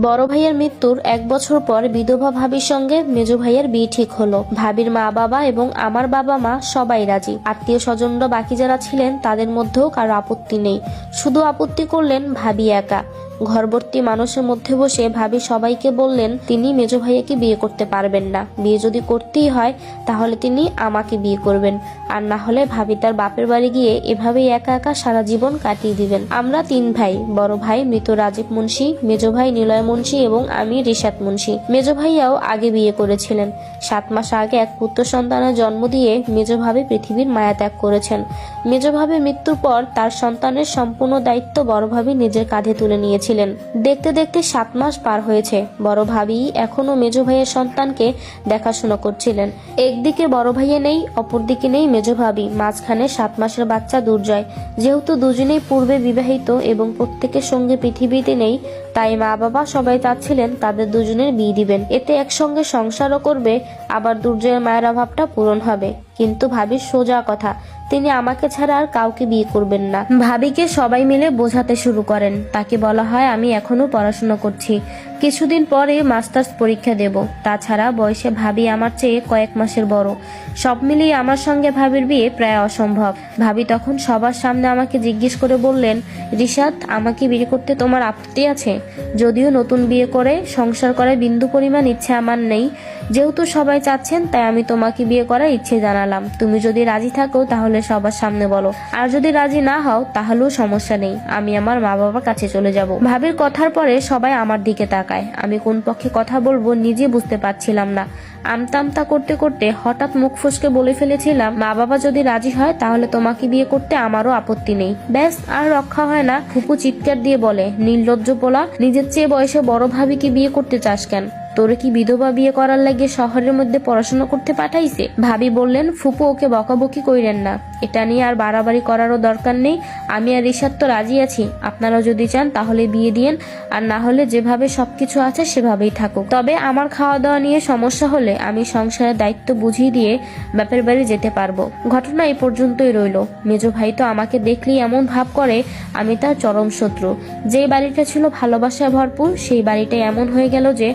বড় ভাইয়ের মৃত্যুর এক বছর পর বিধবা ভাবির সঙ্গে মেজ ভাইয়ের বিয়ে ঠিক হলো। ভাবির মা, বাবা এবং আমার বাবা মা সবাই রাজি। আত্মীয় স্বজনরা বাকি যারা ছিলেন তাদের মধ্যেও কারও আপত্তি নেই। শুধু আপত্তি করলেন ভাবি একা। ঘরবর্তী মানুষের মধ্যে বসে ভাবি সবাইকে বললেন, তিনি মেজ ভাইয়াকে বিয়ে করতে পারবেন না। বিয়ে যদি করতেই হয়, তাহলে তিনি আমাকে বিয়ে করবেন। আর না হলে ভাবি তার বাপের বাড়ি গিয়ে এভাবেই একা একা সারা জীবন কাটিয়ে দিবেন। আমরা তিন ভাই, বড় ভাই মৃত রাজীব মুন্সি, মেজ ভাই নিলয় মুন্সি এবং আমি রিশাদ মুন্সি। মেজ ভাইয়াও আগে বিয়ে করেছিলেন। সাত মাস আগে এক পুত্র সন্তানের জন্ম দিয়ে মেজ ভাবি পৃথিবীর মায়া ত্যাগ করেছেন। মেজ ভাবির মৃত্যুর পর তার সন্তানের সম্পূর্ণ দায়িত্ব বড় ভাবি নিজের কাঁধে তুলে নিয়েছিলেন দেখতে দেখতে সাত মাস পার হয়েছে। বড় ভাবি এখনও মেজ ভাইয়ের সন্তানকে দেখাশোনা করছিলেন। একদিকে বড় ভাইয়ে নেই, অপরদিকে নেই মেজ ভাবি। মাঝখানে সাত মাসের বাচ্চা দুর্জয়। যেহেতু দুজনেই পূর্বে বিবাহিত এবং প্রত্যেকের সঙ্গে পৃথিবীতে নেই, তাই মা বাবা সবাই চাচ্ছিলেন তাদের দুজনের বিয়ে দিবেন। এতে একসঙ্গে সংসারও করবে, আবার দুর্জয়ের মায়ের অভাবটা পূরণ হবে। কিন্তু ভাবির সোজা কথা তিনি আমাকে ছাড়া আর কাউকে বিয়ে করবেন না। ভাবিকে সবাই মিলে বোঝাতে শুরু করেন। তাকে বলা হয়, আমি এখনও পড়াশোনা করছি। কিছুদিন পরে মাস্টার্স পরীক্ষা দেব। তাছাড়া বয়সে ভাবি আমার চেয়ে কয়েক মাসের বড়। সব মিলিয়ে আমার সঙ্গে ভাবির বিয়ে প্রায় অসম্ভব। ভাবি তখন সবার সামনে আমাকে জিজ্ঞেস করে বললেন, রিশাদ, আমাকে বিয়ে করতে তোমার আপত্তি আছে? যদিও নতুন বিয়ে করে, সংসার করার বিন্দু পরিমাণ ইচ্ছে আমার নেই। যেহেতু সবাই চাচ্ছেন, তাই আমি তোমাকে বিয়ে করার ইচ্ছে জানালাম। তুমি যদি রাজি থাকো, তাহলে সবার সামনে বলো। আর যদি রাজি না হও, তাহলেও সমস্যা নেই। আমি আমার মা বাবার কাছে চলে যাব। ভাবির কথার পরে সবাই আমার দিকে তাকায়। আমি কোন পক্ষে কথা বলব নিজে বুঝতে পারছিলাম না। আমতামতা করতে করতে হঠাৎ মুখ ফুসকে বলে ফেলেছিলাম মা বাবা যদি রাজি হয়, তাহলে তোমাকে বিয়ে করতে আমারও আপত্তি নেই। ব্যাস, আর রক্ষা হয় না। ফুপু চিৎকার দিয়ে বলে, নির্লজ্জ পোলা, নিজের চেয়ে বয়সে বড় ভাবিকে বিয়ে করতে চাস কেন? তোরে কি বিধবা বিয়ে করার লাগে শহরের মধ্যে পড়াশোনা করতে পাঠাইছে? ভাবি বললেন, ফুপু ওকে বকাবকি কইরেন না। এটা নিয়ে আর বাড়াবাড়ি করারও দরকার নেই। আমি আর ঋষাদ তো রাজি আছি। আপনারা যদি চান, তাহলে বিয়ে দিয়েন। আর না হলে যেভাবে সবকিছু আছে, সেভাবেই থাকুক। তবে আমার খাওয়া দাওয়া নিয়ে সমস্যা হলে আমি সংসারের দায়িত্ব বুঝিয়ে দিয়ে বাপের বাড়ি যেতে পারব। ঘটনা এই পর্যন্তই রইল। মেজো ভাই তো আমাকে দেখলেই এমন ভাব করে, আমি তার চরম শত্রু। যে বাড়িটা ছিল ভালোবাসায় ভরপুর, সেই বাড়িটা এমন হয়ে গেল যে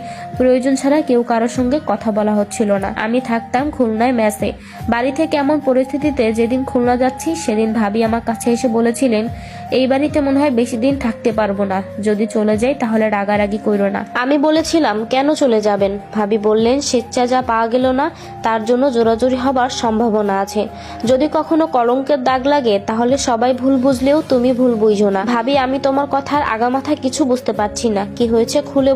প্রয়োজন ছাড়া কেউ কারোর সঙ্গে কথা বলা হচ্ছিল না। আমি থাকতাম খুলনায় ম্যাসে বাড়ি থেকে এমন পরিস্থিতিতে যেদিন খুলনা যাচ্ছি, সেদিন ভাবি আমার কাছে এসে বলেছিলেন, এই বাড়িতে মনে হয় বেশি দিন থাকতে পারব না। যদি চলে যাই, তাহলে রাগারাগি কইরো না। আমি বলেছিলাম, কেন চলে যাবেন? ভাবি বললেন, স্বেচ্ছা যা পাওয়া গেল না, তার জন্য জোরাজুরি হবার সম্ভাবনা আছে। যদি কখনো কলঙ্কের দাগ লাগে, তাহলে সবাই ভুল বুঝলেও তুমি ভুল বুঝো না। ভাবি, আমি তোমার কথার আগামাথা কিছু বুঝতে পারছি না। কি হয়েছে খুলে।